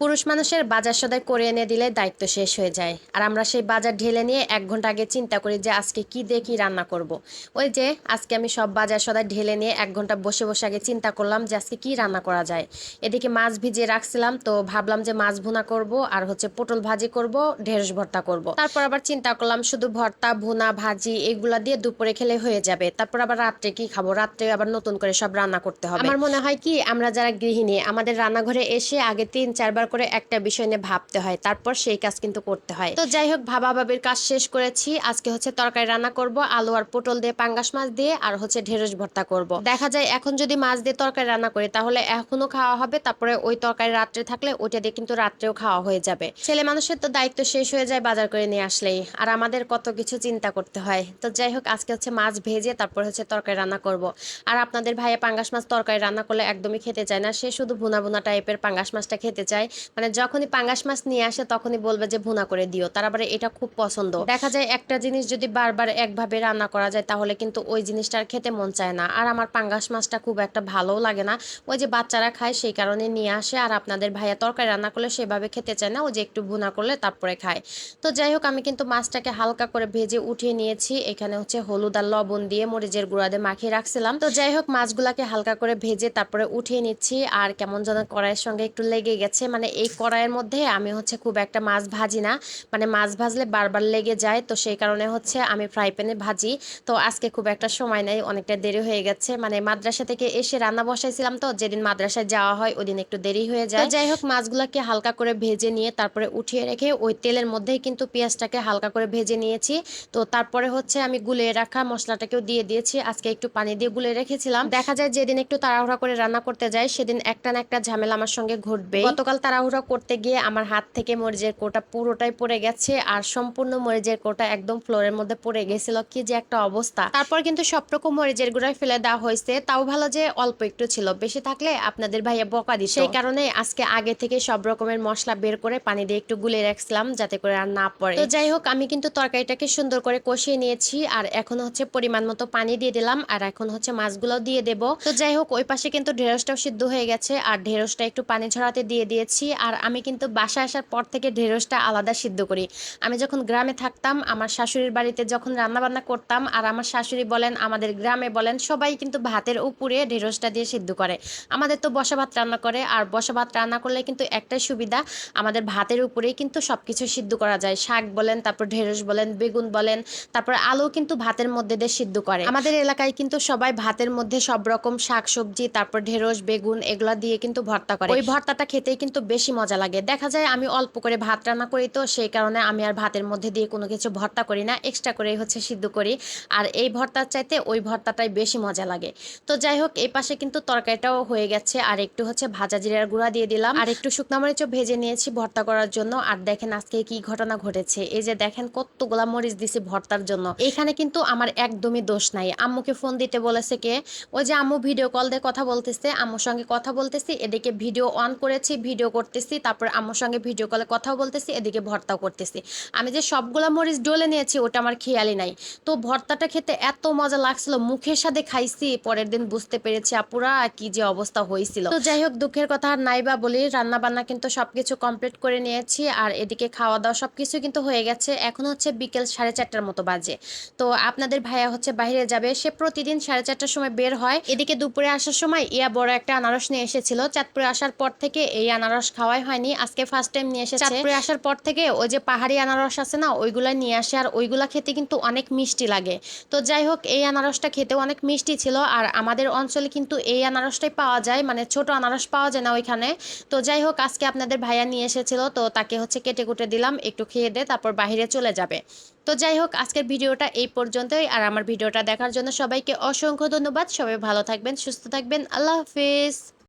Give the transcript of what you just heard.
পুরুষ মানুষের বাজার সদাই করে এনে দিলে দায়িত্ব শেষ হয়ে যায়। আর আমরা সেই বাজার ঢেলে নিয়ে এক ঘণ্টা আগে চিন্তা করি যে আজকে কি দিয়ে কি রান্না করব। ওই যে আজকে আমি সব বাজার সদাই ঢেলে নিয়ে এক ঘণ্টা বসে বসে আগে চিন্তা করলাম যে আজকে কি রান্না করা যায়। এদিকে মাছ ভিজিয়ে রাখছিলাম, তো ভাবলাম যে মাছ ভুনা করব আর হচ্ছে পটল ভাজি করব, ঢেঁড়স ভর্তা করব। তারপর আবার চিন্তা করলাম শুধু ভর্তা, ভুনা, ভাজি এগুলা দিয়ে দুপুরে খেলে হয়ে যাবে। তারপর আবার রাত্রে কি খাব? রাত্রে আবার নতুন করে সব রান্না করতে হবে। আমার মনে হয় কি, আমরা যারা গৃহিণী, আমাদের রান্নাঘরে এসে আগে তিন, চারবার করে একটা বিষয় নিয়ে ভাবতে হয়, তারপর সেই কাজ কিন্তু করতে হয়। তো যাই হোক ভাবা ভাবির কাজ শেষ করেছি। আজকে হচ্ছে তরকারি রান্না করব, আলু আর পটল দিয়ে পাঙ্গাস মাছ দিয়ে, আর হচ্ছে ঢেঁড়স ভর্তা করব। দেখা যায় এখন যদি মাছ দিয়ে তরকারি রান্না করি, তাহলে এখনও খাওয়া হবে, তারপরে ওই তরকারি রাত্রে থাকলে ওইটা দিয়ে কিন্তু রাত্রেও খাওয়া হয়ে যাবে। ছেলে মানুষের তো দায়িত্ব শেষ হয়ে যায় বাজার করে নিয়ে আসলেই, আর আমাদের কত কিছু চিন্তা করতে হয়। তো যাই হোক, আজকে হচ্ছে মাছ ভেজে তারপর হচ্ছে তরকারি রান্না করব। আর আপনাদের ভাইয়া পাঙ্গাস মাছ তরকারি রান্না করলে একদমই খেতে চায় না, সে শুধু ভুনা ভুনা টাইপের পাঙ্গাস মাছটা খেতে চায়। মানে যখনই পাঙ্গাস মাছ নিয়ে আসে, তখনই বলবে যে ভুনা করে দিও। তার আবার এটা খুব পছন্দ। দেখা যায় একটা জিনিস যদি বারবার একভাবে রান্না করা যায়, তাহলে কিন্তু ওই জিনিসটা খেতে মন চায় না। আর আমার পাঙ্গাস মাছটা খুব একটা ভালোও লাগে না। ওই যে বাচ্চারা খায়, সেই কারণে নিয়ে আসে। আর আপনাদের ভাইয়া তরকারি রান্না করলে সেভাবে খেতে চায় না। ওই যে একটু ভুনা করলে তারপরে খায়। তো যাই হোক, আমি কিন্তু মাছটাকে হালকা করে ভেজে উঠিয়ে নিয়েছি। এখানে হচ্ছে হলুদ আর লবণ দিয়ে মরিচের গুঁড়া দিয়ে মাখিয়ে রাখছিলাম। তো যাই হোক, মাছগুলাকে হালকা করে ভেজে তারপরে উঠিয়ে নিচ্ছি। আর কেমন যেন কড়াইয়ের সঙ্গে একটু লেগে গেছে। মানে এই কড়াইয়ের মধ্যে আমি হচ্ছে খুব একটা মাছ ভাজি না। মানে মাছ ভাজলে বারবার লেগে যায় তো সেই কারণে হচ্ছে আমি ফ্রাই প্যানে ভাজি। তো আজকে খুব একটা সময় নেই অনেকটা দেরি হয়ে গেছে। মানে মাদ্রাসা থেকে এসে রান্না বসাইছিলাম তো যেদিন মাদ্রাসায় যাওয়া হয় ওই দিন একটু দেরি হয়ে যায়। যাই হোক মাছগুলোকে হালকা করে ভেজে নিয়ে তারপরে উঠিয়ে রেখে ওই তেলের মধ্যেই কিন্তু পেঁয়াজটাকে হালকা করে ভেজে নিয়েছি। তো তারপরে হচ্ছে আমি গুলিয়ে রাখা মশলাটাকেও দিয়ে দিয়েছি। আজকে একটু পানি দিয়ে গুলে রেখেছিলাম। দেখা যায় যেদিন একটু তাড়াহুড়া করে রান্না করতে যাই সেদিন একটা না একটা ঝামেলা আমার সঙ্গে ঘটবে গতকাল তাড়াহুড়া করতে গিয়ে আমার হাত থেকে মরিচের কোটা পুরোটাই পড়ে গেছে আর সম্পূর্ণ মরিচের কোটা একদম ফ্লোরের মধ্যে পড়ে গেছিল। কি যে একটা অবস্থা। তারপর কিন্তু সব রকম মরিচের গুঁড়াই ফেলে দেওয়া হয়েছে। তাও ভালো যে অল্প একটু ছিল। বেশি থাকলে আপনাদের ভাইয়া বকা দিত। সেই কারণে আজকে আগে থেকে সব রকমের মশলা বের করে পানি দিয়ে একটু গুলে রাখছিলাম যাতে করে আর না পড়ে। তো যাই হোক, আমি কিন্তু তরকারিটাকে সুন্দর করে কষিয়ে নিয়েছি আর এখন হচ্ছে পরিমাণ মতো পানি দিয়ে দিলাম আর এখন হচ্ছে মাছগুলো দিয়ে দেব। তো যাই হোক, ওই পাশে কিন্তু ঢেঁড়সটাও সিদ্ধ হয়ে গেছে আর ঢেঁড়সটা একটু পানি ছড়াতে দিয়ে দিয়েছি। আর আমি কিন্তু বাসায় আসার পর থেকে ঢেঁড়সটা আলাদা সিদ্ধ করি। আমি যখন গ্রামে থাকতাম, আমার শাশুড়ির বাড়িতে যখন রান্না বান্না করতাম আর আমার শাশুড়ি বলেন, আমাদের গ্রামে বলেন, সবাই কিন্তু ভাতের উপরে ঢেঁড়সটা দিয়ে সিদ্ধ করে। আমাদের তো বসা ভাত রান্না করে আর বসা ভাত রান্না করলে কিন্তু একটাই সুবিধা, আমাদের ভাতের উপরেই কিন্তু সব কিছু সিদ্ধ করা যায়। শাক বলেন, তারপর ঢেঁড়স বলেন, বেগুন বলেন, তারপর আলু কিন্তু ভাতের মধ্যে দিয়ে সিদ্ধ করে। আমাদের এলাকায় কিন্তু সবাই ভাতের মধ্যে সব রকম শাক সবজি তারপর ঢেঁড়স, বেগুন এগুলা দিয়ে কিন্তু ভর্তা করে। ওই ভর্তাটা খেতেই কিন্তু বেশি মজা লাগে। দেখা যায় আমি অল্প করে ভাত রান্না করি তো, সেই কারণে আমি আর ভাতের মধ্যে দিয়ে কোনো কিছু ভর্তা করি না এক্সট্রা করে হচ্ছে সিদ্ধ করি। আর এই ভর্তার চাইতে ওই ভর্তাটাই বেশি মজা লাগে। তো যাই হোক, এই পাশে কিন্তু তরকারিটাও হয়ে গেছে। আর একটু হচ্ছে ভাজা জিরার গুঁড়া দিয়ে দিলাম। আর একটু শুকনা মরিচও ভেজে নিয়েছি ভর্তা করার জন্য। আর দেখেন আজকে কি ঘটনা ঘটেছে। এই যে দেখেন কতগুলা মরিচ দিছি ভর্তার জন্য। এখানে কিন্তু আমার একদমই দোষ নাই। আম্মুকে ফোন দিতে বলেছে কে, ওই যে আম্মু ভিডিও কল দিয়ে কথা বলতেছে, আম্মুর সঙ্গে কথা বলতেছি, এদিকে ভিডিও অন করেছি ভিডিও করতেছি, তারপর আম্মুর সঙ্গে ভিডিও কলে কথাও বলতেছি, এদিকে ভর্তাও করতেছি। আমি যে সবগুলা মরিচ ডলে নিয়েছি, ওটা আমার খেয়ালই নাই। তো ভর্তাটা খেতে এত মজা লাগছিল, মুখের সাথে খাইছি, পরের দিন বুঝতে পেরেছি, আপুরা, কি যে অবস্থা হয়েছিল তো যাই হোক, দুঃখের কথা আর নাই বা বলি রান্না বান্না কিন্তু সবকিছু কমপ্লিট করে নিয়েছি, আর এদিকে খাওয়া দাওয়া সবকিছু কিন্তু হয়ে গেছে, এখন হচ্ছে বিকেল সাড়ে চারটার মতো বাজে। তো আপনাদের ভাইয়া হচ্ছে বাইরে যাবে, সে প্রতিদিন সাড়ে চারটার সময় বের হয়। এদিকে দুপুরে আসার সময় ইয়া বড় একটা আনারস নিয়ে এসেছিল, চাঁদপুরে আসার পর থেকে এই আনারস খাওয়াই হয়নি। আজকে ফার্স্ট টাইম নিয়ে এসেছে। চাঁদপুরে আসার পর থেকে ওই যে পাহাড়ি আনারস আছে না ওইগুলা নিয়ে আসে। আর ওইগুলা খেতে কিন্তু অনেক মিষ্টি লাগে। তো যাই হোক, এই আনারসটা খেতেও অনেক মিষ্টি ছিল। আর আমাদের অঞ্চলে কিন্তু এই আনারসটাই পাওয়া যায়। মানে ছোট আনারস পাওয়া যায় না ওইখানে। তো যাই হোক, আজকে আপনাদের ভাইয়া নিয়ে এসেছিল। তো তাকে হচ্ছে কেটে কুটে দিলাম। একটু খেয়ে দে, তারপর বাইরে চলে যাবে। তো যাই হোক, আজকের ভিডিওটা এই পর্যন্তই। আর আমার ভিডিওটা দেখার জন্য সবাইকে অসংখ্য ধন্যবাদ। সবাই ভালো থাকবেন, সুস্থ থাকবেন। আল্লাহ হাফিজ।